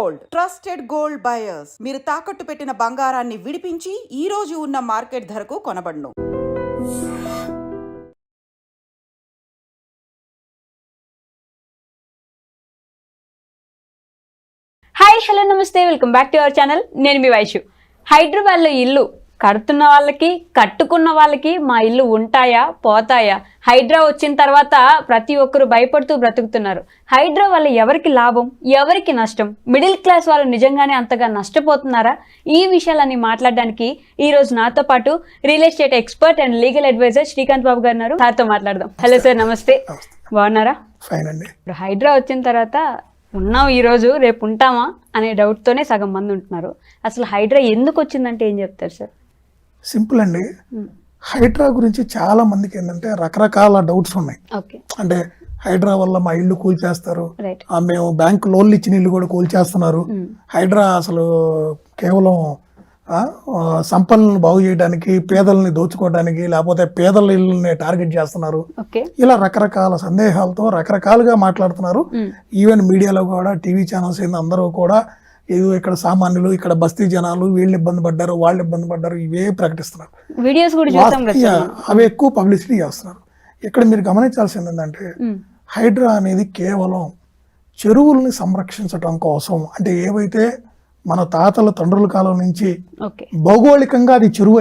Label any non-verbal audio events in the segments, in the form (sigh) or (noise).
Gold. Trusted gold buyers. మీరు తాకట్టు పెట్టిన బంగారాన్ని విడిపించి ఈ రోజు ఉన్న మార్కెట్ ధరకు కొనబడను. హాయ్ హలో నమస్తే. Welcome back to our channel నేను మీ వైషు హైదరాబాద్లో ఇల్లు కడుతున్న వాళ్ళకి కట్టుకున్న వాళ్ళకి మా ఇల్లు ఉంటాయా పోతాయా? హైడ్రా వచ్చిన తర్వాత ప్రతి ఒక్కరు భయపడుతూ బ్రతుకుతున్నారు. హైడ్రా వల్ల ఎవరికి లాభం ఎవరికి నష్టం? మిడిల్ క్లాస్ వాళ్ళు నిజంగానే అంతగా నష్టపోతున్నారా? ఈ విషయాలన్నీ మాట్లాడడానికి ఈ రోజు నాతో పాటు real estate expert and legal advisor Srikanth Babu garu ఉన్నారు. సార్తో మాట్లాడదాం. హలో సార్ నమస్తే. బాగున్నారా? హైడ్రా వచ్చిన తర్వాత ఉన్నాం ఈరోజు రేపు ఉంటామా అనే డౌట్తోనే సగం మంది ఉంటున్నారు. అసలు హైడ్రా ఎందుకు వచ్చిందంటే ఏం చెప్తారు సార్? సింపుల్ అండి. హైడ్రా గురించి చాలా మందికి ఏంటంటే రకరకాల డౌట్స్ ఉన్నాయి. అంటే హైడ్రా వల్ల మా ఇల్లు కూల్చేస్తారు. మేము బ్యాంక్ లోన్లు ఇచ్చిన ఇల్లు కూడా కూల్చేస్తున్నారు. హైడ్రా అసలు కేవలం సంపన్నులను బాగు చేయడానికి పేదల్ని దోచుకోవడానికి లేకపోతే పేదల ఇళ్ళని టార్గెట్ చేస్తున్నారు. ఇలా రకరకాల సందేహాలతో రకరకాలుగా మాట్లాడుతున్నారు. ఈవెన్ మీడియాలో కూడా టీవీ ఛానల్స్ అందరూ కూడా ఏదో ఇక్కడ సామాన్యులు ఇక్కడ బస్తీ జనాలు వీళ్ళు ఇబ్బంది పడ్డారు వాళ్ళు ఇబ్బంది పడ్డారు ఇవే ప్రకటిస్తున్నారు. వీడియోస్ కూడా అవి ఎక్కువ పబ్లిసిటీ చేస్తున్నారు. ఇక్కడ మీరు గమనించాల్సింది ఏంటంటే. హైడ్రా అనేది కేవలం చెరువుల్ని సంరక్షించడం కోసం అంటే ఏవైతే మన తాతల తండ్రుల కాలం నుంచి భౌగోళికంగా అది చెరువు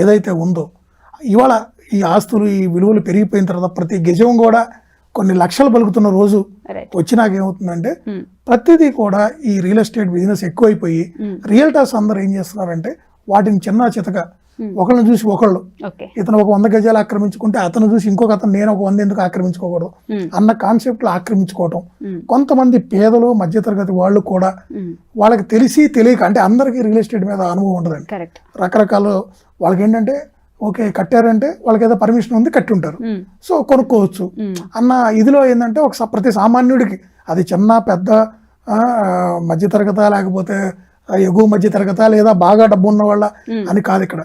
ఏదైతే ఉందో ఇవాళ ఈ ఆస్తులు ఈ విలువలు పెరిగిపోయిన తర్వాత ప్రతి గజం కూడా కొన్ని లక్షలు పలుకుతున్న రోజు వచ్చినాక ఏమవుతుందంటే ఉమ్, ప్రతిదీ కూడా ఈ రియల్ ఎస్టేట్ బిజినెస్ ఎక్కువైపోయి రియల్టర్స్ అందరూ ఏం చేస్తున్నారంటే వాటిని చిన్న చితక ఒకళ్ళని చూసి ఒకళ్ళు. ఇతను ఒక వంద గజాలు ఆక్రమించుకుంటే అతను చూసి ఇంకొక అతను నేను ఒక వంద ఎందుకు ఆక్రమించుకోకూడదు. అన్న కాన్సెప్ట్లో ఆక్రమించుకోవటం. కొంతమంది పేదలు మధ్యతరగతి వాళ్ళు కూడా వాళ్ళకి తెలిసి తెలియక అంటే అందరికీ రియల్ ఎస్టేట్ మీద అనుభవం ఉండదండి. రకరకాల వాళ్ళకి ఏంటంటే ఓకే కట్టారంటే వాళ్ళకి ఏదో పర్మిషన్ ఉంది కట్టి ఉంటారు సో కొనుక్కోవచ్చు. అన్న ఇదిలో ఏంటంటే ఒక ప్రతి సామాన్యుడికి అది చిన్న పెద్ద మధ్యతరగత లేకపోతే ఎగువ మధ్యతరగత లేదా బాగా డబ్బు ఉన్న వాళ్ళ అని కాదు ఇక్కడ.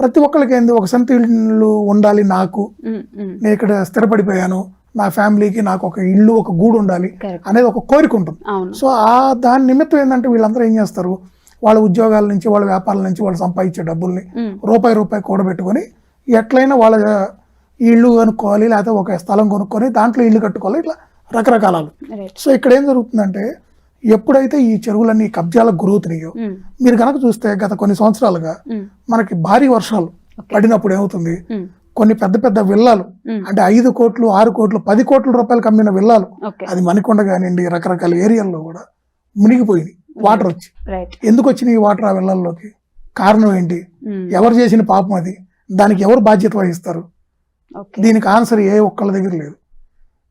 ప్రతి ఒక్కరికి ఏంది? ఒక సొంత ఇల్లు ఉండాలి నాకు. నేను ఇక్కడ స్థిరపడిపోయాను. నా ఫ్యామిలీకి నాకు ఒక ఇల్లు ఒక గూడు ఉండాలి అనేది ఒక కోరిక ఉంటుంది. సో ఆ దాని నిమిత్తం ఏంటంటే వీళ్ళందరూ ఏం చేస్తారు? వాళ్ళ ఉద్యోగాల నుంచి వాళ్ళ వ్యాపారాల నుంచి వాళ్ళు సంపాదించే డబ్బుల్ని రూపాయి రూపాయి కూడబెట్టుకొని ఎట్లయినా వాళ్ళ ఇల్లు కొనుక్కోవాలి లేకపోతే ఒక స్థలం కొనుక్కొని దాంట్లో ఇల్లు కట్టుకోవాలి ఇట్లా రకరకాలు సో ఇక్కడ ఏం జరుగుతుందంటే ఎప్పుడైతే ఈ చెరువులన్నీ కబ్జాలకు గురవుతున్నాయో మీరు కనుక చూస్తే గత కొన్ని సంవత్సరాలుగా మనకి భారీ వర్షాలు పడినప్పుడు ఏమవుతుంది? కొన్ని పెద్ద పెద్ద విల్లాలు. అంటే ఐదు కోట్లు ఆరు కోట్లు పది కోట్ల రూపాయలకు అమ్మిన విల్లాలు అది మణికొండ కానివ్వండి రకరకాల ఏరియాల్లో కూడా మునిగిపోయినాయి. వాటర్ వచ్చి. ఎందుకు వచ్చినాయి ఈ వాటర్ ఆ విల్లాల్లోకి? కారణం ఏంటి? ఉమ్, ఎవరు చేసిన పాపం అది? దానికి ఎవరు బాధ్యత వహిస్తారు? దీనికి ఆన్సర్ ఏ ఒక్కళ్ళ దగ్గర లేదు.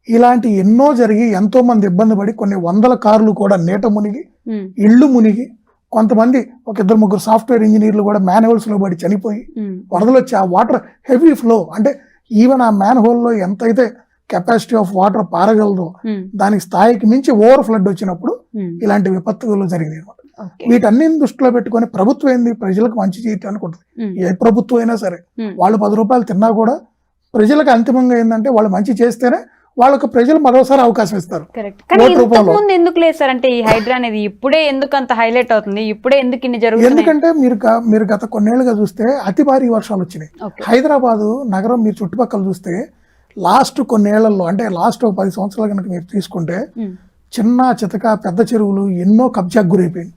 ఇలాంటి ఎన్నో జరిగి ఎంతో మంది ఇబ్బంది పడి కొన్ని వందల కార్లు కూడా నీట మునిగి ఉమ్, ఇళ్ళు మునిగి కొంతమంది ఒక ఇద్దరు ముగ్గురు సాఫ్ట్వేర్ ఇంజనీర్లు కూడా మాన్యువల్స్లో పడి చనిపోయి ఉమ్, వరదలు వచ్చి ఆ వాటర్ హెవీ ఫ్లో అంటే ఈవెన్ ఆ మ్యాన్ హోల్లో ఎంతైతే కెపాసిటీ ఆఫ్ వాటర్ పారగలదో దానికి స్థాయికి మించి ఓవర్ ఫ్లడ్ వచ్చినప్పుడు ఇలాంటి విపత్తులు జరిగినాయి అనమాట వీటన్నిటిని దృష్టిలో పెట్టుకొని ప్రభుత్వం ఏంది? ప్రజలకు మంచి చేయటానికి ఉంటుంది ఏ ప్రభుత్వం అయినా సరే. వాళ్ళు పది రూపాయలు తిన్నా కూడా ప్రజలకు అంతిమంగా ఏంటంటే వాళ్ళు మంచి చేస్తేనే వాళ్ళకు ప్రజలు మరోసారి అవకాశం ఇస్తారు. ముందు ఎందుకు లేదు సార్? అంటే ఈ హైడ్రా అనేది ఇప్పుడే ఎందుకు అంత హైలైట్ అవుతుంది? ఇప్పుడే ఎందుకు ఇన్ని జరుగుతున్నాయి? ఎందుకంటే మీరు మీరు గత కొన్నేళ్ళుగా చూస్తే అతి భారీ వర్షాలు వచ్చినాయి. హైదరాబాదు నగరం మీరు చుట్టుపక్కల చూస్తే లాస్ట్ కొన్నేళ్ళలో అంటే లాస్ట్ పది సంవత్సరాలు కనుక మీరు తీసుకుంటే చిన్న చితక పెద్ద చెరువులు ఎన్నో కబ్జాకు గురైపోయింది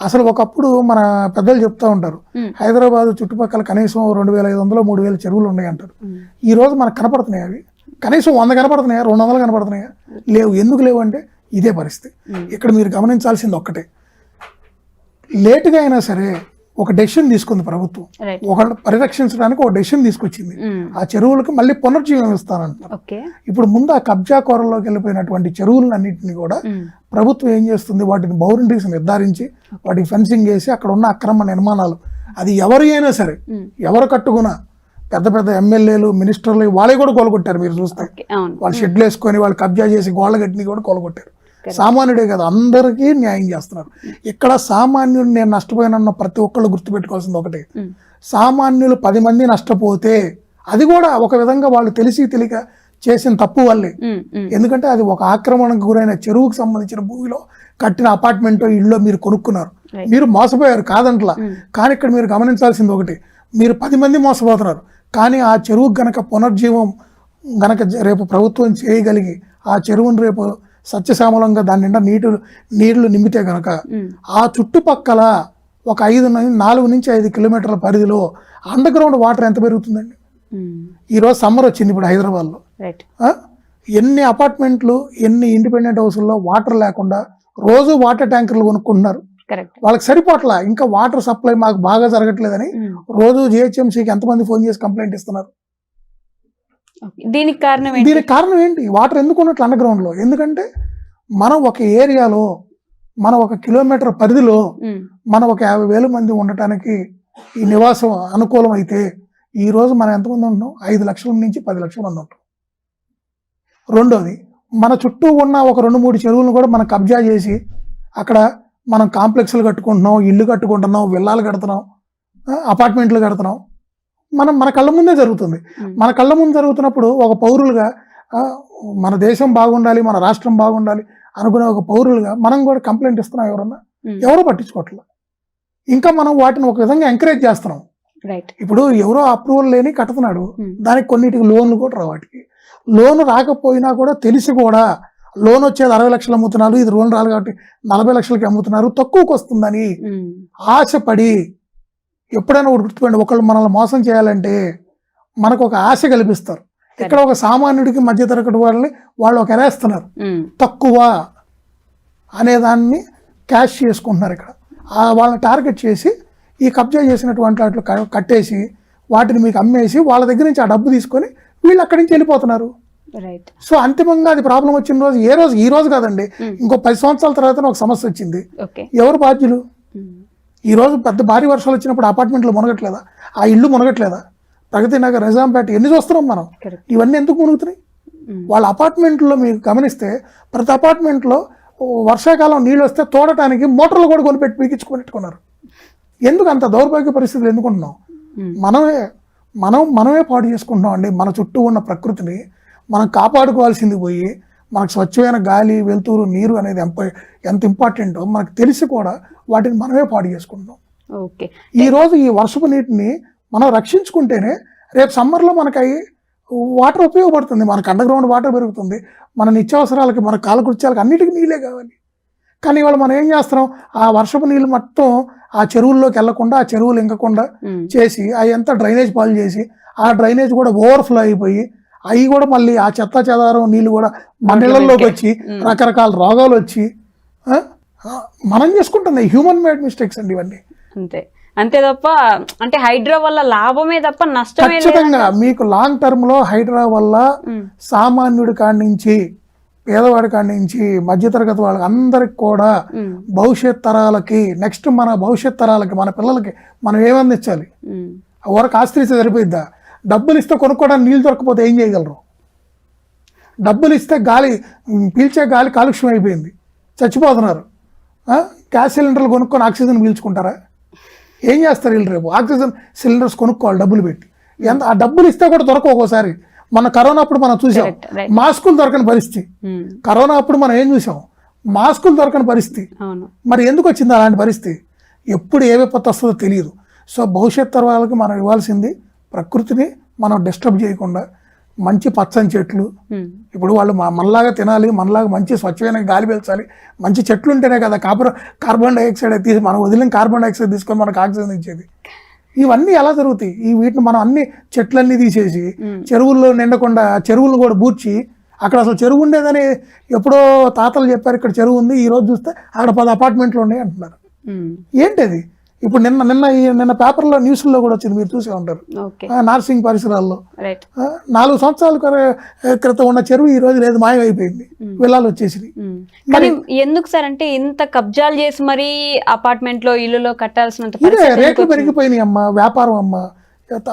అసలు ఒకప్పుడు మన పెద్దలు చెప్తా ఉంటారు ఉమ్, హైదరాబాద్ చుట్టుపక్కల కనీసం రెండు వేల ఐదు వందలు మూడు వేల చెరువులు ఉన్నాయి అంటారు ఉమ్, ఈ రోజు మనకు కనపడుతున్నాయి అవి. కనీసం వంద కనపడుతున్నాయా రెండు వందలు కనపడుతున్నాయా? లేవు. ఎందుకు లేవు అంటే ఇదే పరిస్థితి. ఉమ్, ఇక్కడ మీరు గమనించాల్సింది ఒక్కటే. లేటుగా అయినా సరే ఒక డెసిషన్ తీసుకుంది ప్రభుత్వం. ఒక పరిరక్షించడానికి ఒక డెసిషన్ తీసుకొచ్చింది. ఉమ్, ఆ చెరువులకు మళ్ళీ పునర్జీవం ఇస్తానంటున్నారు ఓకే ఇప్పుడు ముందు ఆ కబ్జా కోరల్లోకి వెళ్ళిపోయినటువంటి చెరువులన్నింటినీ కూడా ఉమ్, ప్రభుత్వం ఏం చేస్తుంది? వాటిని బౌండరీస్ నిర్ధారించి వాటికి ఫెన్సింగ్ వేసి అక్కడ ఉన్న అక్రమ నిర్మాణాలు. అది ఎవరి అయినా సరే ఉమ్, ఎవరు కట్టుకున్నా పెద్ద పెద్ద ఎమ్మెల్యేలు మినిస్టర్లు వాళ్ళే కూడా కోలుకొట్టారు మీరు చూస్తే. వాళ్ళు షెడ్లు వేసుకొని వాళ్ళు కబ్జా చేసి గోళ్ళ గట్టిని కూడా కోలుకొట్టారు సామాన్యుడే కదా అందరికీ న్యాయం చేస్తున్నారు. ఇక్కడ సామాన్యుడు నేను నష్టపోయానన్న ప్రతి ఒక్కళ్ళు గుర్తుపెట్టుకోవాల్సింది ఒకటే. ఉమ్, సామాన్యులు పది మంది నష్టపోతే అది కూడా ఒక విధంగా వాళ్ళు తెలిసి తెలియక చేసిన తప్పు వల్లే. ఉమ్, ఉమ్, ఎందుకంటే అది ఒక ఆక్రమణకు గురైన చెరువుకు సంబంధించిన భూమిలో కట్టిన అపార్ట్మెంట్ ఇల్లు మీరు కొనుక్కున్నారు. మీరు మోసపోయారు కాదంట్లా. కానీ ఇక్కడ మీరు గమనించాల్సింది ఒకటి. మీరు పది మంది మోసపోతున్నారు. కానీ ఆ చెరువు గనక పునర్జీవం గనక రేపు ప్రభుత్వం చేయగలిగి ఆ చెరువును రేపు సత్యశ్యామలంగా దాని నిండా నీటి నీళ్ళు నింపితే గనక ఆ చుట్టుపక్కల ఒక ఐదు నాలుగు నుంచి ఐదు కిలోమీటర్ల పరిధిలో అండర్ గ్రౌండ్ వాటర్ ఎంత పెరుగుతుందండి? ఈరోజు సమ్మర్ వచ్చింది ఇప్పుడు హైదరాబాద్లో? ఎన్ని అపార్ట్మెంట్లు ఎన్ని ఇండిపెండెంట్ హౌస్ల్లో వాటర్ లేకుండా రోజు వాటర్ ట్యాంకర్లు కొనుక్కుంటున్నారు? వాళ్ళకి సరిపోట్లా ఇంకా వాటర్ సప్లై మాకు బాగా జరగట్లేదని రోజు జిహెచ్ఎంసీకి ఎంతమంది ఫోన్ చేసి కంప్లైంట్ ఇస్తున్నారు? దీనికి కారణం దీనికి కారణం ఏంటి? వాటర్ ఎందుకు ఉన్నట్లు అండర్ గ్రౌండ్లో? ఎందుకంటే మనం ఒక ఏరియాలో మనం ఒక కిలోమీటర్ పరిధిలో మనం ఒక యాభై వేల మంది ఉండటానికి ఈ నివాసం అనుకూలం అయితే ఈ రోజు మనం ఎంతమంది ఉంటున్నాం? ఐదు లక్షల నుంచి పది లక్షల మంది ఉంటాం. రెండోది మన చుట్టూ ఉన్న ఒక రెండు మూడు చెరువులను కూడా మనం కబ్జా చేసి అక్కడ మనం కాంప్లెక్స్లు కట్టుకుంటున్నాం ఇల్లు కట్టుకుంటున్నాం విల్లాలు కడుతున్నాం అపార్ట్మెంట్లు కడుతున్నాం. మనం మన కళ్ళ ముందే జరుగుతుంది. మన కళ్ళ ముందు జరుగుతున్నప్పుడు ఒక పౌరులుగా మన దేశం బాగుండాలి మన రాష్ట్రం బాగుండాలి అనుకునే ఒక పౌరులుగా మనం కూడా కంప్లైంట్ ఇస్తున్నాం ఎవరన్నా? ఎవరో పట్టించుకోవట్లేదు. ఇంకా మనం వాటిని ఒక విధంగా ఎంకరేజ్ చేస్తున్నాం. ఇప్పుడు ఎవరో అప్రూవల్ లేని Hmm. దానికి కొన్నిటికి లోన్లు కూడా రావు వాటికి. లోన్ రాకపోయినా కూడా తెలిసి కూడా లోన్ వచ్చేది అరవై లక్షలు అమ్ముతున్నారు ఇది లోన్ రాదు కాబట్టి నలభై లక్షలకి అమ్ముతున్నారు తక్కువకి వస్తుందని ఆశపడి ఎప్పుడైనా ఒకటి గుర్తుపెండి ఒకళ్ళు మనల్ని మోసం చేయాలంటే మనకు ఒక ఆశ కల్పిస్తారు. ఇక్కడ ఒక సామాన్యుడికి మధ్యతరగతి వాళ్ళని వాళ్ళు ఒక ఎరేస్తున్నారు. తక్కువ అనేదాన్ని క్యాష్ చేసుకుంటున్నారు ఇక్కడ. వాళ్ళని టార్గెట్ చేసి ఈ కబ్జా చేసినటువంటి వాటిలో కట్టేసి వాటిని మీకు అమ్మేసి వాళ్ళ దగ్గర నుంచి ఆ డబ్బు తీసుకొని వీళ్ళు అక్కడి నుంచి వెళ్ళిపోతున్నారు. సో అంతిమంగా అది ప్రాబ్లం వచ్చిన రోజు ఏ రోజు ఈ రోజు కాదండి. ఇంకో పది సంవత్సరాల తర్వాత ఒక సమస్య వచ్చింది. ఎవరు బాధ్యులు? ఉమ్, ఈ రోజు పెద్ద భారీ వర్షాలు వచ్చినప్పుడు అపార్ట్మెంట్లు మునగట్లేదా? ఆ ఇల్లు మునగట్లేదా? ప్రగతి నగర్ నిజాంపేట ఎన్ని చూస్తున్నాం మనం? ఇవన్నీ ఎందుకు మునుగుతున్నాయి? వాళ్ళ అపార్ట్మెంట్లో మీరు గమనిస్తే ప్రతి అపార్ట్మెంట్లో వర్షాకాలం నీళ్ళు వస్తే తోడటానికి మోటార్లు కూడా కొనిపెట్టి పీకించుకొనిట్టుకున్నారు. ఎందుకు అంత దౌర్భాగ్య పరిస్థితులు ఎందుకుంటున్నాం? మనమే మనం మనమే పాడు చేసుకుంటున్నాం అండి. మన చుట్టూ ఉన్న ప్రకృతిని మనం కాపాడుకోవాల్సింది పోయి మనకు స్వచ్ఛమైన గాలి వెలుతురు నీరు అనేది ఎంత ఎంత ఇంపార్టెంటో మనకు తెలిసి కూడా వాటిని మనమే పాడు చేసుకుంటున్నాం. ఓకే. ఈ రోజు ఈ వర్షపు నీటిని మనం రక్షించుకుంటేనే రేపు సమ్మర్లో మనకి వాటర్ ఉపయోగపడుతుంది. మనకు అండర్ గ్రౌండ్ వాటర్ పెరుగుతుంది. మన నిత్యావసరాలకి మన కాలకృత్యాలకి అన్నిటికీ నీళ్ళే కావాలి. కానీ ఇవాళ మనం ఏం చేస్తున్నాం? ఆ వర్షపు నీళ్ళు మొత్తం ఆ చెరువుల్లోకి వెళ్ళకుండా ఆ చెరువులు ఇంకకుండా చేసి అవి అంతా డ్రైనేజ్ పాలు చేసి ఆ డ్రైనేజ్ కూడా ఓవర్ఫ్లో అయిపోయి అవి కూడా మళ్ళీ ఆ చెత్త చెదారం నీళ్ళు కూడా మన ఇళ్ళలోకి వచ్చి. రకరకాల రోగాలు వచ్చి మనం చేసుకుంటుంది హ్యూమన్ మేడ్ మిస్టేక్స్ అండి ఇవన్నీ. అంతే. అంతే తప్ప అంటే హైడ్రా వల్ల లాభమే తప్ప నష్టమే లేదు? ఖచ్చితంగా మీకు లాంగ్ టర్మ్లో హైడ్రా వల్ల సామాన్యుడి కాడి నుంచి పేదవాడి కాడి నుంచి మధ్యతరగతి వాళ్ళకి అందరికి కూడా భవిష్యత్ తరాలకి నెక్స్ట్ మన భవిష్యత్ తరాలకి మన పిల్లలకి మనం ఏమందించాలి వరకు ఆస్తి సరిపోయిద్దా? డబ్బులు ఇస్తే కొనుక్కోవడానికి నీళ్ళు దొరకపోతే ఏం చేయగలరు? డబ్బులు ఇస్తే గాలి పీల్చే గాలి కాలుష్యం అయిపోయింది. చచ్చిపోతున్నారు? గ్యాస్ సిలిండర్లు కొనుక్కొని ఆక్సిజన్ పీల్చుకుంటారా? ఏం చేస్తారు వీళ్ళు రేపు? ఆక్సిజన్ సిలిండర్స్ కొనుక్కోవాలి డబ్బులు పెట్టి. ఎంత? ఆ డబ్బులు ఇస్తే కూడా దొరకవు ఒక్కోసారి. మన కరోనా అప్పుడు మనం చూసాం. మాస్కులు దొరకని పరిస్థితి. ఉమ్, కరోనా అప్పుడు మనం ఏం చూసాం? మాస్కులు దొరకని పరిస్థితి. మరి ఎందుకు వచ్చింది అలాంటి పరిస్థితి? ఎప్పుడు ఏ విపత్తు వస్తుందో తెలియదు. సో భవిష్యత్ తరాలకు మనం ఇవ్వాల్సింది ప్రకృతిని మనం డిస్టర్బ్ చేయకుండా మంచి పచ్చని చెట్లు. ఇప్పుడు వాళ్ళు మనలాగా తినాలి మనలాగా మంచి స్వచ్ఛమైన గాలి పీల్చాలి మంచి చెట్లు ఉంటేనే కదా కార్బన్ కార్బన్ డైఆక్సైడ్ తీసి మనం వదిలిన కార్బన్ డైఆక్సైడ్ తీసుకొని మనకు ఆక్సిజన్ ఇచ్చేది. ఇవన్నీ ఎలా జరుగుతాయి? ఈ వీటిని మనం అన్ని చెట్లన్నీ తీసేసి చెరువుల్లో నిండకుండా చెరువులను కూడా బూడ్చి అక్కడ అసలు చెరువు ఉండేదని ఎప్పుడో తాతలు చెప్పారు ఇక్కడ చెరువు ఉంది ఈ రోజు చూస్తే అక్కడ పది అపార్ట్మెంట్లు ఉన్నాయి అంటున్నారు. ఉమ్, ఏంటది? ఇప్పుడు నిన్న నిన్న ఈ నిన్న పేపర్లో న్యూస్లో కూడా వచ్చింది మీరు చూసే ఉంటారు. నార్సింగ్ పరిసరాల్లో. నాలుగు సంవత్సరాల క్రి- క్రితం ఉన్న చెరువు ఈ రోజు లేదు మాయమైపోయింది. వెళ్ళాలి వచ్చేసి ఉమ్. కానీ ఎందుకు సార్ అంటే ఇంత కబ్జాలు చేసి మరీ అపార్ట్మెంట్లో ఇల్లులో కట్టాల్సినంత ఇదే రేట్లు? పెరిగిపోయినాయి అమ్మ వ్యాపారం అమ్మ.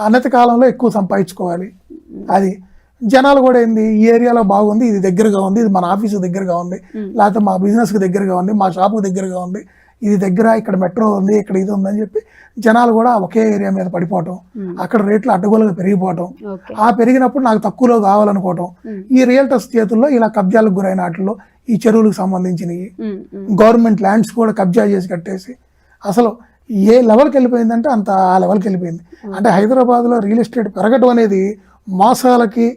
అనతి కాలంలో ఎక్కువ సంపాదించుకోవాలి. అది జనాలు కూడా ఏంది ఈ ఏరియాలో బాగుంది ఇది దగ్గరగా ఉంది ఇది మన ఆఫీసు దగ్గరగా ఉంది లేకపోతే మా బిజినెస్కి దగ్గరగా ఉంది మా షాపుకి దగ్గరగా ఉంది. ఇది దగ్గర ఇక్కడ మెట్రో ఉంది ఇక్కడ ఇది ఉందని చెప్పి జనాలు కూడా ఒకే ఏరియా మీద పడిపోవటం అక్కడ రేట్లు అడ్డగోలుగా పెరిగిపోవటం ఆ పెరిగినప్పుడు నాకు తక్కువలో కావాలనుకోవటం. ఈ రియల్టర్స్ చేతుల్లో ఇలా కబ్జాలకు గురైన వాటిల్లో ఈ చెరువులకు సంబంధించినవి. గవర్నమెంట్ ల్యాండ్స్ కూడా కబ్జా చేసి కట్టేసి అసలు ఏ లెవెల్కి వెళ్ళిపోయిందంటే అంత ఆ లెవెల్కి వెళ్ళిపోయింది. అంటే హైదరాబాద్లో రియల్ ఎస్టేట్ పెరగడం అనేది మోసాలకి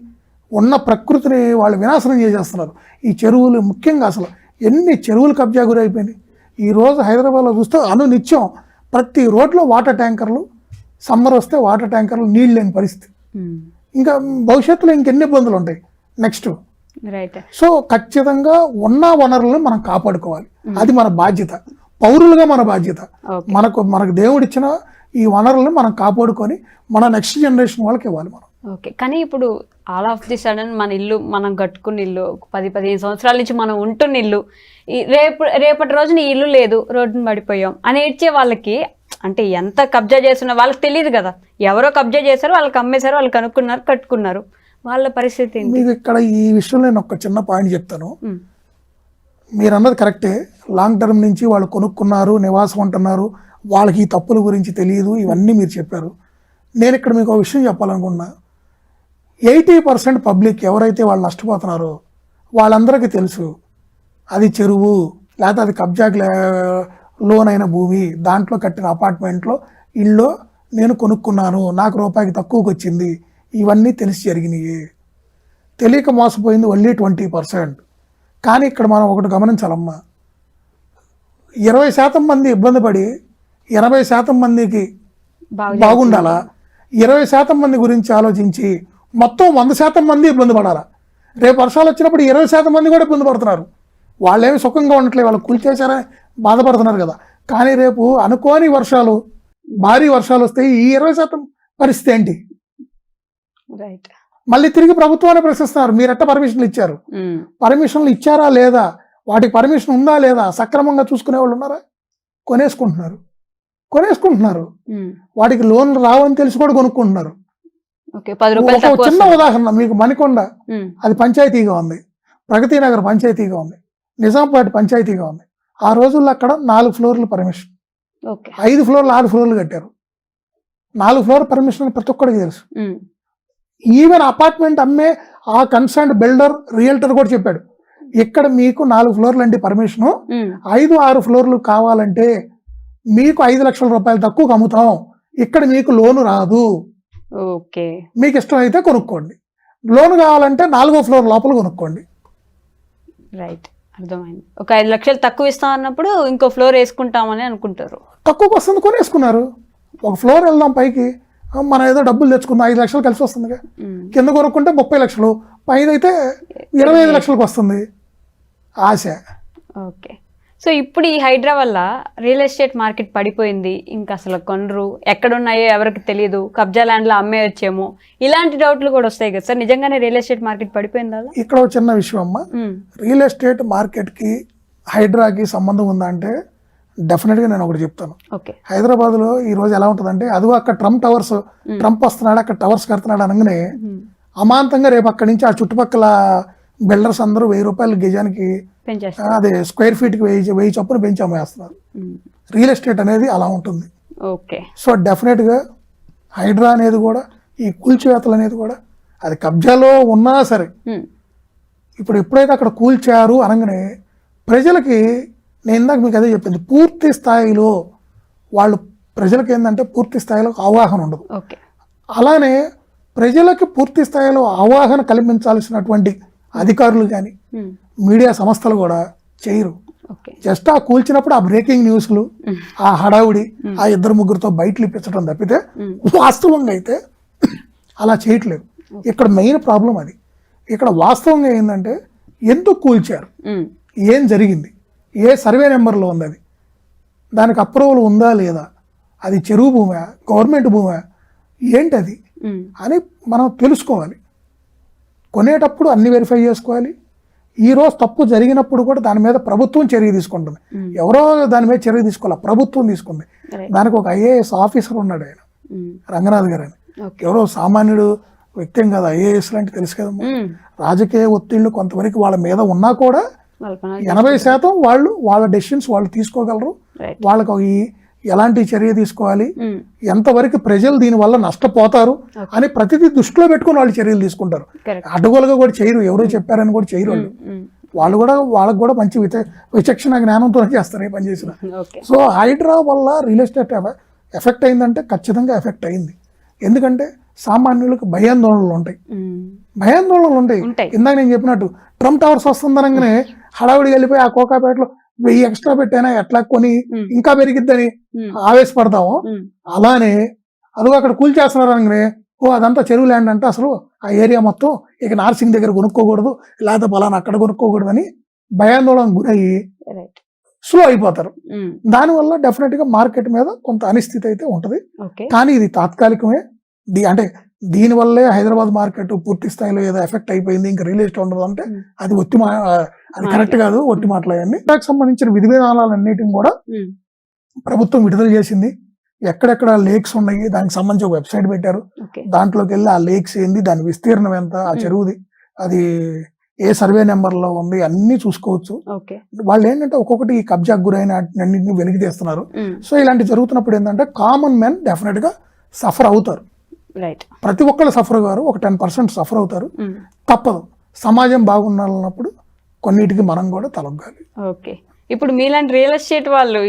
ఉన్న ప్రకృతిని వాళ్ళు వినాశనం చేసేస్తున్నారు. ఈ చెరువులు ముఖ్యంగా అసలు ఎన్ని చెరువులు కబ్జా గురైపోయినాయి? ఈ రోజు హైదరాబాద్లో చూస్తే అనునిత్యం. ప్రతి రోడ్లో వాటర్ ట్యాంకర్లు సమ్మర్ వస్తే వాటర్ ట్యాంకర్లు నీళ్ళు లేని పరిస్థితి. ఇంకా భవిష్యత్తులో ఇంకెన్ని ఇబ్బందులు ఉంటాయి? నెక్స్ట్ రైట్ సో ఖచ్చితంగా ఉన్న వనరులను మనం కాపాడుకోవాలి. అది మన బాధ్యత. పౌరులుగా మన బాధ్యత. మనకు మనకు దేవుడిచ్చిన ఈ వనరులను మనం కాపాడుకొని మన నెక్స్ట్ జనరేషన్ వాళ్ళకి ఇవ్వాలి మనం. ఓకే. కానీ ఇప్పుడు ఆల్ ఆఫ్ ది సడన్ మన ఇల్లు మనం కట్టుకున్న ఇల్లు పది పదిహేను సంవత్సరాల నుంచి మనం ఉంటున్న ఇల్లు రేపు రేపటి రోజున ఇల్లు లేదు రోడ్డున పడిపోయాం అని ఏడ్చే వాళ్ళకి అంటే ఎంత కబ్జా చేస్తున్నా వాళ్ళకి తెలియదు కదా. ఎవరో కబ్జా చేశారు వాళ్ళకి అమ్మేశారు వాళ్ళు కనుక్కున్నారు కట్టుకున్నారు. వాళ్ళ పరిస్థితి మీకు ఇక్కడ ఈ విషయంలో నేను ఒక చిన్న పాయింట్ చెప్తాను. మీరు అన్నది కరెక్టే లాంగ్ టర్మ్ నుంచి వాళ్ళు కొనుక్కున్నారు నివాసం ఉంటున్నారు. వాళ్ళకి ఈ తప్పుల గురించి తెలియదు ఇవన్నీ మీరు చెప్పారు. నేను ఇక్కడ మీకు ఒక విషయం చెప్పాలనుకున్నా. ఎయిటీ పర్సెంట్ పబ్లిక్ ఎవరైతే వాళ్ళు నష్టపోతున్నారో వాళ్ళందరికీ తెలుసు అది చెరువు లేకపోతే అది కబ్జాకి లోన్ అయిన భూమి దాంట్లో కట్టిన అపార్ట్మెంట్లో ఇల్లు నేను కొనుక్కున్నాను నాకు రూపాయికి తక్కువకి వచ్చింది ఇవన్నీ తెలిసి జరిగినాయి. తెలియక మోసపోయింది ఓన్లీ ట్వంటీ పర్సెంట్. కానీ ఇక్కడ మనం ఒకటి గమనించాలమ్మా. ఇరవై శాతం మంది ఇబ్బంది పడి ఎనభై శాతం మందికి బాగా బాగుండాలా? ఇరవై శాతం మంది గురించి ఆలోచించి మొత్తం వంద శాతం మంది ఇబ్బంది పడాలా? రేపు వర్షాలు వచ్చినప్పుడు ఇరవై శాతం మంది కూడా ఇబ్బంది పడుతున్నారు. వాళ్ళేమి సుఖంగా ఉండట్లేదు వాళ్ళు కూల్చేశారని బాధపడుతున్నారు కదా. కానీ రేపు అనుకోని వర్షాలు భారీ వర్షాలు వస్తే ఈ ఇరవై శాతం పరిస్థితి ఏంటి? రైట్ మళ్ళీ తిరిగి ప్రభుత్వాన్ని ప్రశ్నిస్తున్నారు. మీరు ఎట్ట పర్మిషన్లు ఇచ్చారు? పర్మిషన్లు ఇచ్చారా లేదా? వాటికి పర్మిషన్ ఉందా లేదా? సక్రమంగా చూసుకునే వాళ్ళు ఉన్నారా? కొనేసుకుంటున్నారు. కొనేసుకుంటున్నారు. వాటికి లోన్ రావని తెలిసి కూడా కొనుక్కుంటున్నారు. ఒక చిన్న. ఉదాహరణ మీకు మణికొండ. ఉమ్, అది పంచాయతీగా ఉంది. ప్రగతి నగర్ పంచాయతీగా ఉంది. నిజాంపేట పంచాయతీగా ఉంది. ఆ రోజుల్లో అక్కడ నాలుగు ఫ్లోర్లు పర్మిషన్ ఐదు ఫ్లోర్లు ఆరు ఫ్లోర్లు కట్టారు. నాలుగు ఫ్లోర్ పర్మిషన్ అని ప్రతి ఒక్కడికి తెలుసు. ఈవెన్ అపార్ట్మెంట్ అమ్మే ఆ కన్సర్న్ బిల్డర్ రియల్టర్ కూడా చెప్పాడు. ఇక్కడ మీకు నాలుగు ఫ్లోర్లు అంటే పర్మిషను ఐదు ఆరు ఫ్లోర్లు కావాలంటే మీకు ఐదు లక్షల రూపాయలు తక్కువకు అమ్ముతాం. ఇక్కడ మీకు లోను రాదు. ఓకే. మీకు ఇష్టం అయితే కొనుక్కోండి. లోన్ కావాలంటే నాలుగో ఫ్లోర్ లోపల కొనుక్కోండి. రైట్ అర్థమైంది. ఒక ఐదు లక్షలు తక్కువ ఇస్తాం అన్నప్పుడు ఇంకో ఫ్లోర్ వేసుకుంటామని అనుకుంటారు. తక్కువకి వస్తుంది కొనేసుకున్నారు. ఒక ఫ్లోర్ వెళ్దాం పైకి. మనం ఏదో డబ్బులు తెచ్చుకుందాం ఐదు లక్షలు కలిసి వస్తుందిగా. కింద కొనుక్కుంటే ముప్పై లక్షలు. పైన అయితే ఇరవై ఐదు లక్షలకు వస్తుంది. ఆశ. ఓకే. సో ఇప్పుడు ఈ హైడ్రా వల్ల రియల్ ఎస్టేట్ మార్కెట్ పడిపోయింది. ఇంకా అసలు కొనరు. ఎక్కడున్నాయో ఎవరికి తెలియదు కబ్జా ల్యాండ్లో అమ్మేయచ్చేమో. ఇలాంటి డౌట్లు కూడా వస్తాయి కదా సార్. నిజంగానే రియల్ ఎస్టేట్ మార్కెట్ పడిపోయిందా? ఇక్కడ ఒక చిన్న విషయం అమ్మా. రియల్ ఎస్టేట్ మార్కెట్కి హైడ్రాకి సంబంధం ఉందా అంటే డెఫినెట్గా నేను ఒకటి చెప్తాను. ఓకే. హైదరాబాద్లో ఈ రోజు ఎలా ఉంటుందంటే అదిగో అక్కడ ట్రంప్ టవర్స్ ట్రంప్ వస్తున్నాడు అక్కడ టవర్స్ కడుతున్నాడు అనగానే అమాంతంగా రేపు అక్కడి నుంచి ఆ చుట్టుపక్కల బిల్డర్స్ అందరూ వెయ్యి రూపాయలు గజానికి అదే స్క్వేర్ ఫీట్కి వెయ్యి వెయ్యి చొప్పున పెంచి అమ్మేస్తున్నారు ఉమ్, రియల్ ఎస్టేట్ అనేది అలా ఉంటుంది. ఓకే. సో డెఫినెట్గా హైడ్రా అనేది కూడా ఈ కూల్చివేతలు అనేది కూడా అది కబ్జాలో ఉన్నా సరే ఇప్పుడు ఎప్పుడైతే అక్కడ కూల్చారు అనగానే ప్రజలకి నేను ఇందాక మీకు అదే చెప్పింది పూర్తి స్థాయిలో వాళ్ళు ప్రజలకి ఏంటంటే పూర్తి స్థాయిలో అవగాహన ఉండదు. అలానే ప్రజలకి పూర్తి స్థాయిలో అవగాహన కల్పించాల్సినటువంటి అధికారులు కానీ ఉమ్, మీడియా సంస్థలు కూడా చేయరు. జస్ట్ ఆ కూల్చినప్పుడు ఆ బ్రేకింగ్ న్యూస్లు ఆ హడావుడి ఆ ఇద్దరు ముగ్గురితో బయటలు ఇప్పించడం తప్పితే వాస్తవంగా అయితే అలా చేయట్లేదు. ఇక్కడ మెయిన్ ప్రాబ్లం అది. ఇక్కడ వాస్తవంగా ఏంటంటే ఎందుకు కూల్చారు? ఏం జరిగింది? ఏ సర్వే నెంబర్లో ఉంది అది దానికి అప్రూవల్ ఉందా లేదా? అది చెరువు భూమా? గవర్నమెంట్ భూమా? ఏంటది? అని మనం తెలుసుకోవాలి. కొనేటప్పుడు అన్ని వెరిఫై చేసుకోవాలి. ఈ రోజు తప్పు జరిగినప్పుడు కూడా దాని మీద ప్రభుత్వం చర్య తీసుకుంటుంది. ఎవరో దాని మీద చర్య తీసుకోవాలి? ప్రభుత్వం తీసుకుంది. దానికి ఒక ఐఏఎస్ ఆఫీసర్ ఉన్నాడు ఆయన. రంగనాథ్ గారు అని ఎవరో సామాన్యుడు వ్యక్తి కాదు ఐఏఎస్ లాంటి తెలుసు కదమ్మా ఉమ్, రాజకీయ ఒత్తిళ్ళు కొంతవరకు వాళ్ళ మీద ఉన్నా కూడా ఎనభై శాతం వాళ్ళు వాళ్ళ డెసిషన్స్ వాళ్ళు తీసుకోగలరు. వాళ్ళకు ఈ ఎలాంటి చర్య తీసుకోవాలి? ఎంతవరకు ప్రజలు దీనివల్ల నష్టపోతారు? అని ప్రతిదీ దృష్టిలో పెట్టుకుని వాళ్ళు చర్యలు తీసుకుంటారు. అడ్డగోలుగా కూడా చేయరు. ఎవరో చెప్పారని కూడా చేయరు వాళ్ళు. వాళ్ళు కూడా వాళ్ళకి కూడా మంచి విచ- విచక్షణ జ్ఞానంతో చేస్తారు ఏ పని చేసినా. ఓకే. సో హైడ్రా వల్ల రియల్ ఎస్టేట్ ఎఫ- ఎఫెక్ట్ అయిందంటే ఖచ్చితంగా ఎఫెక్ట్ అయింది. ఎందుకంటే సామాన్యులకు భయాందోళనలు ఉంటాయి. భయాందోళనలు ఉంటాయి. ఉంటాయి. ఇందాక నేను చెప్పినట్టు ట్రంప్ టవర్స్ వస్తుందనగానే హడావిడి వెళ్ళిపోయి ఆ కోకాపేటలో వెయ్యి ఎక్స్ట్రా పెట్టైనా ఎట్లా కొని. ఇంకా పెరిగిద్దని. ఆవేశపడతాము. అలానే అదిగో అక్కడ కూల్ చేస్తున్నారు అనగానే ఓ అదంతా చెరువు ల్యాండ్ అంటే అసలు ఆ ఏరియా మొత్తం ఇక నార్సింగ్ దగ్గర కొనుక్కోకూడదు లేకపోతే పలానా అక్కడ కొనుక్కోకూడదు అని భయాందోళన గురయ్యి స్లో అయిపోతారు. దానివల్ల డెఫినెట్గా మార్కెట్ మీద కొంత అనిస్థితి అయితే ఉంటది కానీ ఇది తాత్కాలికమే అంటే దీనివల్లే హైదరాబాద్ మార్కెట్ పూర్తి స్థాయిలో ఏదో ఎఫెక్ట్ అయిపోయింది ఇంకా రియల్ ఎస్టేట్ ఉండదు అంటే. అది ఒట్టి మా అది కరెక్ట్ కాదు ఒట్టి మాటలన్నీ దానికి సంబంధించిన విధి విధానాలన్నిటిని కూడా. ప్రభుత్వం విడుదల చేసింది. ఎక్కడెక్కడ లేక్స్ ఉన్నాయి దానికి సంబంధించి ఒక వెబ్సైట్ పెట్టారు. దాంట్లోకి వెళ్ళి ఆ లేక్స్ ఏంది దాని విస్తీర్ణం ఎంత ఆ. చెరువుది అది ఏ సర్వే నెంబర్లో ఉంది అన్ని చూసుకోవచ్చు. వాళ్ళు ఏంటంటే ఒక్కొక్కటి ఈ కబ్జాకు గురైన అన్నింటిని వెలికి తీస్తున్నారు. సో ఇలాంటి జరుగుతున్నప్పుడు ఏంటంటే కామన్ మెన్ డెఫినెట్గా సఫర్ అవుతారు. రైట్ ప్రతి ఒక్కళ్ళు సఫర్ గారు ఒక టెన్ పర్సెంట్ సఫర్ అవుతారు. ఉమ్. తప్పదు. సమాజం బాగుండాలన్నప్పుడు కొన్నిటికి మనం కూడా తలొగ్గాలి. ఓకే ఇప్పుడు మీలాంటి రియల్ ఎస్టేట్ వాళ్ళు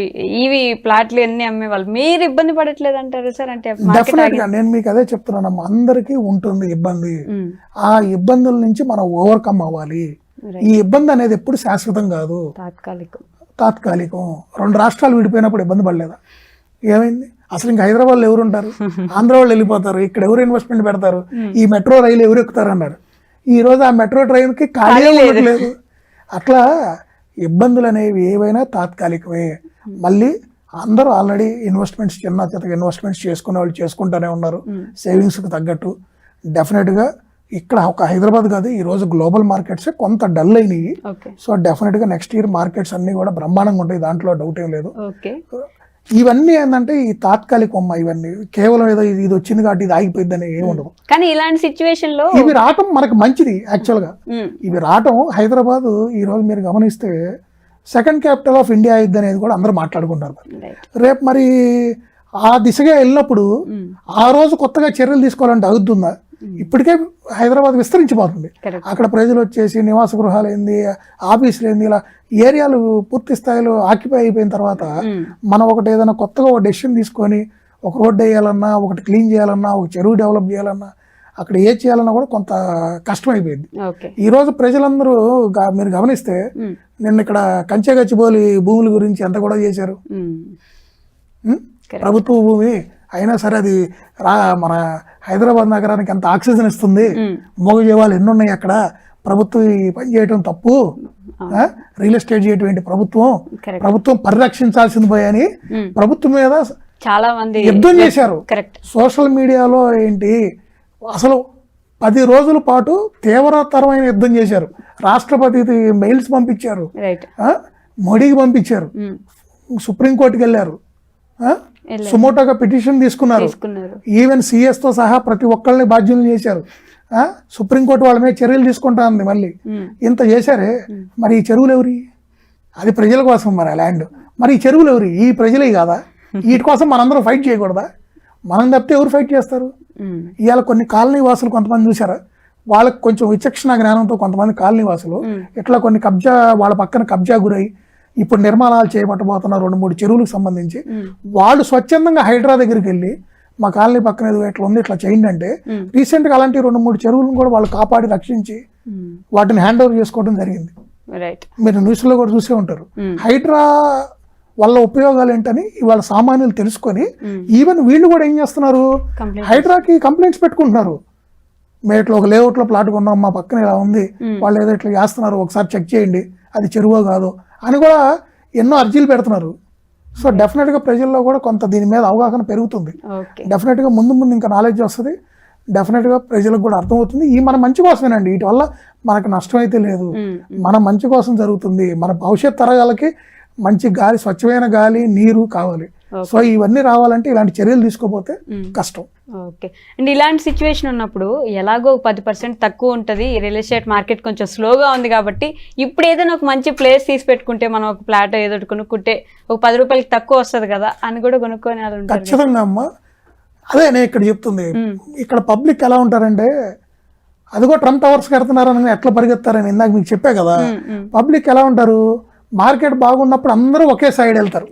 ఇవి ప్లాట్లు ఎన్ని అమ్మే వాళ్ళు మీరు ఇబ్బంది పడట్లేదు అంటారు సార్? అంటే డెఫినెట్గా నేను మీకు అదే చెప్తున్నాను అందరికీ ఉంటుంది ఇబ్బంది. ఉమ్. ఆ ఇబ్బందుల నుంచి మనం ఓవర్కమ్ అవ్వాలి. ఈ ఇబ్బంది అనేది ఎప్పుడు శాశ్వతం కాదు. తాత్కాలికం. తాత్కాలికం. రెండు రాష్ట్రాలు విడిపోయినప్పుడు ఇబ్బంది పడలేదా? ఏమైంది? అసలు ఇంకా హైదరాబాద్లో ఎవరు ఉంటారు? (laughs) ఆంధ్ర వాళ్ళు వెళ్ళిపోతారు. ఇక్కడ ఎవరు ఇన్వెస్ట్మెంట్ పెడతారు? ఈ మెట్రో రైలు ఎవరు ఎక్కుతారు అన్నారు. ఈ రోజు ఆ మెట్రో ట్రైన్కి ఖాళీ లేదు. అట్లా ఇబ్బందులు అనేవి ఏవైనా తాత్కాలికమే. మళ్ళీ అందరూ ఆల్రెడీ ఇన్వెస్ట్మెంట్స్ చిన్న చిన్న ఇన్వెస్ట్మెంట్స్ చేసుకునే వాళ్ళు చేసుకుంటూనే ఉన్నారు. సేవింగ్స్కి తగ్గట్టు. డెఫినెట్గా ఇక్కడ ఒక హైదరాబాద్ కాదు ఈ రోజు గ్లోబల్ మార్కెట్స్ కొంత డల్ అయినాయి. సో డెఫినెట్గా నెక్స్ట్ ఇయర్ మార్కెట్స్ అన్ని కూడా బ్రహ్మాండంగా ఉంటాయి. దాంట్లో డౌట్ ఏం లేదు. ఇవన్నీ ఏంటంటే ఈ తాత్కాలిక అమ్మ ఇవన్నీ. కేవలం ఏదో ఇది వచ్చింది కాబట్టి ఇది ఆగిపోయిందని ఏమి ఉండదు. కానీ ఇలాంటి సిచ్యువేషన్లో ఇవి రావటం మనకు మంచిది యాక్చువల్గా ఉమ్. ఇవి రావటం హైదరాబాద్ ఈ రోజు మీరు గమనిస్తే సెకండ్ క్యాపిటల్ ఆఫ్ ఇండియా అయింది అనేది కూడా అందరూ మాట్లాడుకుంటారు. రేపు మరి ఆ దిశగా వెళ్ళినప్పుడు. ఆ రోజు కొత్తగా చర్యలు తీసుకోవాలంటే అవుతుందా ఇప్పటికే హైదరాబాద్ విస్తరించిపోతుంది. అక్కడ ప్రజలు వచ్చేసి నివాస గృహాలు ఏంది ఆఫీసులు ఏంది ఇలా ఏరియాలు పూర్తి స్థాయిలో ఆక్యుపై అయిపోయిన తర్వాత ఉమ్. మనం ఒకటి ఏదైనా కొత్తగా ఒక డెసిషన్ తీసుకొని ఒక రోడ్డు వేయాలన్నా ఒకటి క్లీన్ చేయాలన్నా ఒక చెరువు డెవలప్ చేయాలన్నా అక్కడ ఏ చేయాలన్నా కూడా కొంత కష్టం అయిపోయింది ఈ రోజు ప్రజలందరూ మీరు గమనిస్తే ఉమ్. నిన్న ఇక్కడ కంచె గచ్చిబోలి భూముల గురించి ఎంత కూడా చేశారు. ప్రభుత్వ భూమి అయినా సరే అది రా మన హైదరాబాద్ నగరానికి ఎంత ఆక్సిజన్ ఇస్తుంది. మోగజీవాలు ఎన్ని ఉన్నాయి అక్కడ ప్రభుత్వం ఈ పని చేయటం తప్పు? రియల్ ఎస్టేట్ చేయటం ఏంటి ప్రభుత్వం ప్రభుత్వం పరిరక్షించాల్సింది పోయని. ప్రభుత్వం మీద చాలా మంది యుద్ధం చేశారు సోషల్ మీడియాలో ఏంటి అసలు పది రోజుల పాటు తీవ్రతరమైన యుద్ధం చేశారు రాష్ట్రపతికి మెయిల్స్ పంపించారు? మోడీకి పంపించారు. సుప్రీంకోర్టుకి? వెళ్ళారు. సుమోటోగా పిటిషన్ తీసుకున్నారు. ఈవెన్ CS తో సహా ప్రతి ఒక్కళ్ళని బాధ్యులు చేశారు? సుప్రీంకోర్టు వాళ్ళ మీద చర్యలు తీసుకుంటా ఉంది మళ్ళీ. ఇంత చేశారే? మరి ఈ చెరువులు ఎవరి? అది ప్రజల కోసం మరి ల్యాండ్. మరి ఈ చెరువులు ఎవరి? ఈ ప్రజలే కాదా? (laughs) వీటి కోసం మనందరం ఫైట్ చేయకూడదా? మనం తప్పితే ఎవరు ఫైట్ చేస్తారు. ఇవాళ కొన్ని కాలనీ వాసులు కొంతమంది చూసారా వాళ్ళకి కొంచెం విచక్షణ జ్ఞానంతో కొంతమంది కాలనీ వాసులు ఇట్లా కొన్ని కబ్జా వాళ్ళ పక్కన కబ్జా గురై ఇప్పుడు నిర్మాణాలు చేయబట్టబోతున్న రెండు మూడు చెరువులకు సంబంధించి. వాళ్ళు స్వచ్ఛందంగా హైడ్రా దగ్గరికి వెళ్ళి మా కాలనీ పక్కన ఏదో ఇట్లా ఉంది ఇట్లా చేయండి అంటే. రీసెంట్గా అలాంటి రెండు మూడు చెరువులను కూడా వాళ్ళు కాపాడి రక్షించి. వాటిని హ్యాండ్ ఓవర్ చేసుకోవడం జరిగింది మీరు న్యూస్లో కూడా చూసే ఉంటారు. హైడ్రా వల్ల ఉపయోగాలు ఏంటని ఇవాళ సామాన్యులు తెలుసుకొని. ఈవెన్ వీళ్ళు కూడా ఏం చేస్తున్నారు హైడ్రాకి కంప్లైంట్స్ పెట్టుకుంటున్నారు మేము ఇట్లా ఒక లేఅవుట్లో ప్లాట్ కొన్నాం మా పక్కన ఇలా ఉంది. వాళ్ళు ఏదో ఇట్లా చేస్తున్నారు ఒకసారి చెక్ చేయండి అది చెరువో కాదో అని కూడా ఎన్నో అర్జీలు పెడుతున్నారు. సో డెఫినెట్గా ప్రజల్లో కూడా కొంత దీని మీద అవగాహన పెరుగుతుంది. డెఫినెట్గా ముందు ముందు ఇంకా నాలెడ్జ్ వస్తుంది. డెఫినెట్గా ప్రజలకు కూడా అర్థమవుతుంది. ఈ మన మంచి కోసమేనండి. వీటి వల్ల మనకు నష్టం అయితే లేదు. మన మంచి కోసం జరుగుతుంది. మన భవిష్యత్ తరగాలకి మంచి గాలి స్వచ్ఛమైన గాలి నీరు కావాలి. సో ఇవన్నీ రావాలంటే ఇలాంటి చర్యలు తీసుకోపోతే. కష్టం. ఓకే అండ్ ఇలాంటి సిచ్యువేషన్ ఉన్నప్పుడు ఎలాగో పది పర్సెంట్ తక్కువ ఉంటుంది. రియల్ ఎస్టేట్ మార్కెట్ కొంచెం స్లోగా ఉంది కాబట్టి ఇప్పుడు ఏదైనా ఒక మంచి ప్లేస్ తీసి పెట్టుకుంటే మనం ఒక ప్లాట్ ఏదో కొనుక్కుంటే ఒక పది రూపాయలకి తక్కువ వస్తుంది కదా అని కూడా కొనుక్కొని. ఖచ్చితంగా అమ్మ. అదే నేను ఇక్కడ చెప్తుంది. ఇక్కడ పబ్లిక్ ఎలా ఉంటారంటే అదిగో ట్రంప్ టవర్స్ కడుతున్నారని ఎట్లా పరిగెత్తారని ఇందాక మీకు చెప్పే కదా. పబ్లిక్ ఎలా ఉంటారు? మార్కెట్ బాగున్నప్పుడు అందరూ ఒకే సైడ్ వెళ్తారు.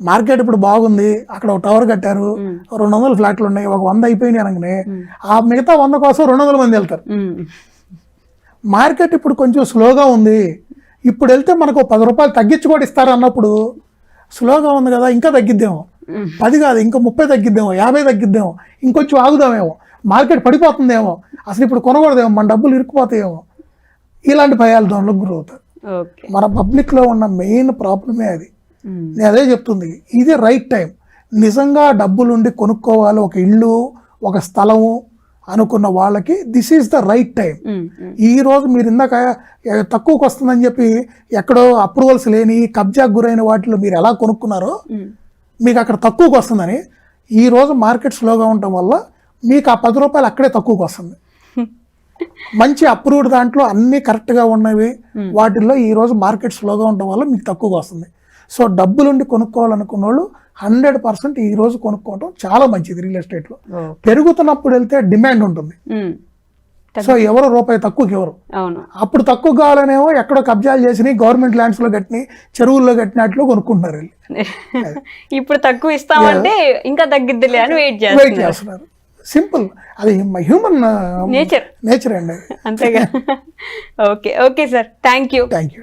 మార్కెట్ ఇప్పుడు బాగుంది అక్కడ ఒక టవర్ కట్టారు రెండు వందల ఫ్లాట్లు ఉన్నాయి ఒక వంద అయిపోయినాయి అనగానే ఆ మిగతా వంద కోసం రెండు వందల మంది వెళ్తారు. మార్కెట్ ఇప్పుడు కొంచెం స్లోగా ఉంది. ఇప్పుడు వెళ్తే మనకు పది రూపాయలు తగ్గించి కూడా ఇస్తారు అన్నప్పుడు స్లోగా ఉంది కదా ఇంకా తగ్గిద్దేమో. పది కాదు ఇంకా ముప్పై తగ్గిద్దేమో యాభై తగ్గిద్దేమో ఇంకొంచెం ఆగుదామేమో. మార్కెట్ పడిపోతుందేమో అసలు ఇప్పుడు కొనకూడదేమో మన డబ్బులు ఇరుక్కుపోతాయేమో. ఇలాంటి భయాలు దానిలోకి గురవుతారు మన పబ్లిక్లో ఉన్న మెయిన్ ప్రాబ్లమే అది. నేను అదే చెప్తుంది. ఇది రైట్ టైం నిజంగా డబ్బులుండి కొనుక్కోవాలి ఒక ఇల్లు ఒక స్థలము అనుకున్న వాళ్ళకి this is the right time ఈ రోజు మీరు ఇందాక తక్కువకి వస్తుందని చెప్పి ఎక్కడో అప్రూవల్స్ లేని కబ్జాకు గురైన వాటిలో మీరు ఎలా కొనుక్కున్నారో ఉమ్, మీకు అక్కడ తక్కువకి వస్తుందని ఈ రోజు మార్కెట్ స్లోగా ఉండటం వల్ల మీకు ఆ పది రూపాయలు అక్కడే తక్కువకి వస్తుంది. (laughs) మంచి అప్రూవ్డ్ దాంట్లో అన్ని కరెక్ట్గా ఉన్నవి వాటిల్లో ఈ రోజు మార్కెట్ స్లోగా ఉండటం వల్ల మీకు తక్కువగా వస్తుంది. సో డబ్బులుండి కొనుక్కోవాలనుకున్న వాళ్ళు హండ్రెడ్ పర్సెంట్ ఈ రోజు కొనుక్కోవడం చాలా మంచిది రియల్ ఎస్టేట్లో. ఓ, పెరుగుతున్నప్పుడు వెళ్తే డిమాండ్ ఉంటుంది. సో ఎవరు రూపాయి తక్కువకి ఎవరు. అప్పుడు తక్కువ కావాలనేమో ఎక్కడో కబ్జాలు చేసినాయి గవర్నమెంట్ ల్యాండ్స్లో కట్టినాయి చెరువుల్లో కట్టినట్లు కొనుక్కుంటున్నారు (laughs) ఇప్పుడు తక్కువ ఇస్తామంటే ఇంకా తగ్గిద్దిలే అని వెయిట్ చేస్తున్నారు. సింపుల్ అది హ్యూమన్ నేచర్ నేచర్ అండి (laughs) అంతేగా. Okay okay sir thank you thank you